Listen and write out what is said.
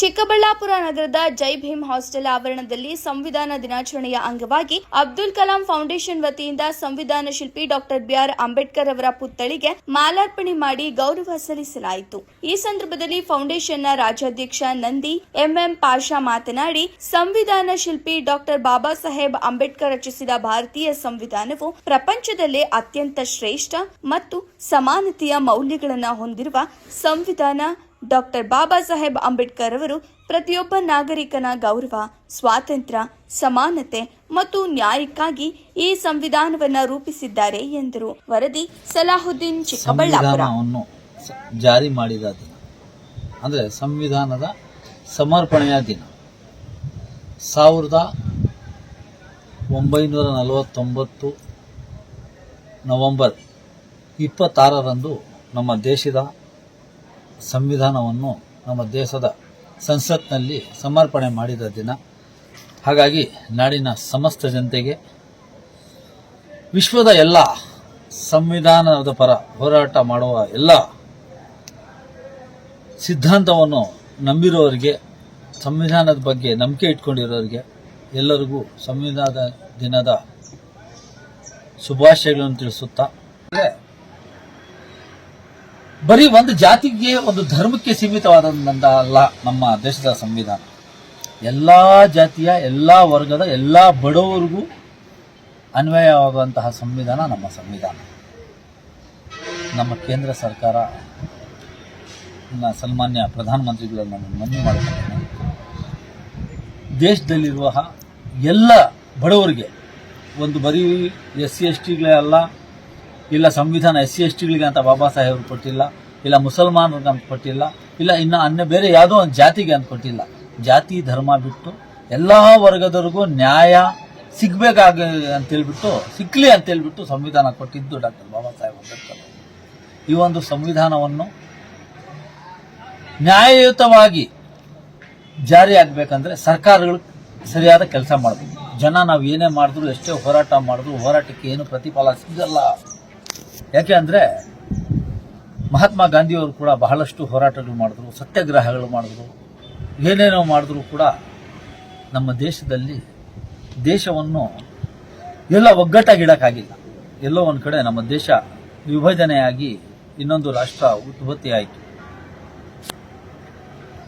ಚಿಕ್ಕಬಳ್ಳಾಪುರ ನಗರದ ಜೈ ಭೀಮ್ ಹಾಸ್ಟೆಲ್ ಆವರಣದಲ್ಲಿ ಸಂವಿಧಾನ ದಿನಾಚರಣೆಯ ಅಂಗವಾಗಿ ಅಬ್ದುಲ್ ಕಲಾಂ ಫೌಂಡೇಶನ್ ವತಿಯಿಂದ ಸಂವಿಧಾನ ಶಿಲ್ಪಿ ಡಾಕ್ಟರ್ ಬಿಆರ್ ಅಂಬೇಡ್ಕರ್ ಅವರ ಪುತ್ಥಳಿಗೆ ಮಾಲಾರ್ಪಣೆ ಮಾಡಿ ಗೌರವ ಸಲ್ಲಿಸಲಾಯಿತು. ಈ ಸಂದರ್ಭದಲ್ಲಿ ಫೌಂಡೇಶನ್ನ ರಾಜ್ಯಾಧ್ಯಕ್ಷ ನಂದಿ ಎಂಎಂ ಪಾಷಾ ಮಾತನಾಡಿ, ಸಂವಿಧಾನ ಶಿಲ್ಪಿ ಡಾಕ್ಟರ್ ಬಾಬಾ ಸಾಹೇಬ್ ಅಂಬೇಡ್ಕರ್ ರಚಿಸಿದ ಭಾರತೀಯ ಸಂವಿಧಾನವು ಪ್ರಪಂಚದಲ್ಲೇ ಅತ್ಯಂತ ಶ್ರೇಷ್ಠ ಮತ್ತು ಸಮಾನತೆಯ ಮೌಲ್ಯಗಳನ್ನು ಹೊಂದಿರುವ ಸಂವಿಧಾನ ಡಾಕ್ಟರ್ ಬಾಬಾ ಸಾಹೇಬ್ ಅಂಬೇಡ್ಕರ್ ಅವರು ಪ್ರತಿಯೊಬ್ಬ ನಾಗರಿಕನ ಗೌರವ, ಸ್ವಾತಂತ್ರ್ಯ, ಸಮಾನತೆ ಮತ್ತು ನ್ಯಾಯಕ್ಕಾಗಿ ಈ ಸಂವಿಧಾನವನ್ನ ರೂಪಿಸಿದ್ದಾರೆ ಎಂದರು. ವರದಿ ಸಲಾಹುದ್ದೀನ್ ಚಿಕ್ಕಬಳ್ಳಾಪುರ. ಜಾರಿ ಮಾಡಿದ ದಿನ. ಅಂದರೆ ಸಂವಿಧಾನದ ಸಮರ್ಪಣೆಯ ದಿನ. ಸಾವಿರದ ಒಂಬೈನೂರ ನಲವತ್ತೊಂಬತ್ತು ನವೆಂಬರ್ ಇಪ್ಪತ್ತಾರರಂದು ನಮ್ಮ ದೇಶದ ಸಂವಿಧಾನವನ್ನು ನಮ್ಮ ದೇಶದ ಸಂಸತ್ನಲ್ಲಿ ಸಮರ್ಪಣೆ ಮಾಡಿದ ದಿನ. ಹಾಗಾಗಿ ನಾಡಿನ ಸಮಸ್ತ ಜನತೆಗೆ ವಿಶ್ವದ ಎಲ್ಲ ಸಂವಿಧಾನದ ಪರ ಹೋರಾಟ ಮಾಡುವ ಎಲ್ಲ ಸಿದ್ಧಾಂತವನ್ನು ನಂಬಿರೋರಿಗೆ, ಸಂವಿಧಾನದ ಬಗ್ಗೆ ನಂಬಿಕೆ ಇಟ್ಕೊಂಡಿರೋರಿಗೆ ಎಲ್ಲರಿಗೂ ಸಂವಿಧಾನ ದಿನದ ಶುಭಾಶಯಗಳನ್ನು ತಿಳಿಸುತ್ತಾ. ಬರೀ ಒಂದು ಜಾತಿಗೆ, ಒಂದು ಧರ್ಮಕ್ಕೆ ಸೀಮಿತವಾದಂತ ಅಲ್ಲ ನಮ್ಮ ದೇಶದ ಸಂವಿಧಾನ. ಎಲ್ಲ ಜಾತಿಯ, ಎಲ್ಲ ವರ್ಗದ, ಎಲ್ಲ ಬಡವರಿಗೂ ಅನ್ವಯವಾಗುವಂತಹ ಸಂವಿಧಾನ ನಮ್ಮ ಸಂವಿಧಾನ. ನಮ್ಮ ಕೇಂದ್ರ ಸರ್ಕಾರ ಸನ್ಮಾನ್ಯ ಪ್ರಧಾನಮಂತ್ರಿಗಳನ್ನು ನಾನು ಮನವಿ ಮಾಡಿದ್ದೇನೆ ದೇಶದಲ್ಲಿರುವ ಎಲ್ಲ ಬಡವರಿಗೆ, ಒಂದು ಬರೀ ಎಸ್ ಸಿ, ಎಸ್ ಟಿಗಳೇ ಅಲ್ಲ ಇಲ್ಲ ಸಂವಿಧಾನ ಎಸ್ ಸಿ ಎಸ್ ಟಿಗಳಿಗೆ ಅಂತ ಬಾಬಾ ಸಾಹೇಬರು ಕೊಟ್ಟಿಲ್ಲ, ಇಲ್ಲ ಮುಸಲ್ಮಾನರಿಗೆ ಅಂತ ಕೊಟ್ಟಿಲ್ಲ, ಇಲ್ಲ ಇನ್ನು ಅನ್ಯ ಬೇರೆ ಯಾವುದೋ ಒಂದು ಜಾತಿಗೆ ಅಂತ ಕೊಟ್ಟಿಲ್ಲ. ಜಾತಿ, ಧರ್ಮ ಬಿಟ್ಟು ಎಲ್ಲ ವರ್ಗದವ್ರಿಗೂ ನ್ಯಾಯ ಸಿಗ್ಬೇಕಾಗ ಅಂತೇಳ್ಬಿಟ್ಟು ಸಿಕ್ಲಿ ಅಂತೇಳ್ಬಿಟ್ಟು ಸಂವಿಧಾನ ಕೊಟ್ಟಿದ್ದು ಡಾಕ್ಟರ್ ಬಾಬಾ ಸಾಹೇಬ್ ಅಂಬೇಡ್ಕರ್. ಈ ಒಂದು ಸಂವಿಧಾನವನ್ನು ನ್ಯಾಯಯುತವಾಗಿ ಜಾರಿ ಆಗ್ಬೇಕಂದ್ರೆ ಸರ್ಕಾರಗಳು ಸರಿಯಾದ ಕೆಲಸ ಮಾಡಬೇಕು. ಜನ ನಾವು ಏನೇ ಮಾಡಿದ್ರು ಎಷ್ಟೇ ಹೋರಾಟ ಮಾಡಿದ್ರು, ಹೋರಾಟಕ್ಕೆ ಏನು ಪ್ರತಿಫಲ ಸಿಗಲ್ಲ. ಯಾಕೆ ಅಂದರೆ ಮಹಾತ್ಮ ಗಾಂಧಿಯವರು ಕೂಡ ಬಹಳಷ್ಟು ಹೋರಾಟಗಳು ಮಾಡಿದ್ರು, ಸತ್ಯಾಗ್ರಹಗಳು ಮಾಡಿದ್ರು, ಏನೇನೋ ಮಾಡಿದ್ರು ಕೂಡ ನಮ್ಮ ದೇಶದಲ್ಲಿ ದೇಶವನ್ನು ಎಲ್ಲ ಒಗ್ಗಟ್ಟಾಗಿಡೋಕ್ಕಾಗಿಲ್ಲ. ಎಲ್ಲೋ ಒಂದು ಕಡೆ ನಮ್ಮ ದೇಶ ವಿಭಜನೆಯಾಗಿ ಇನ್ನೊಂದು ರಾಷ್ಟ್ರ ಉತ್ಪತ್ತಿ ಆಯಿತು.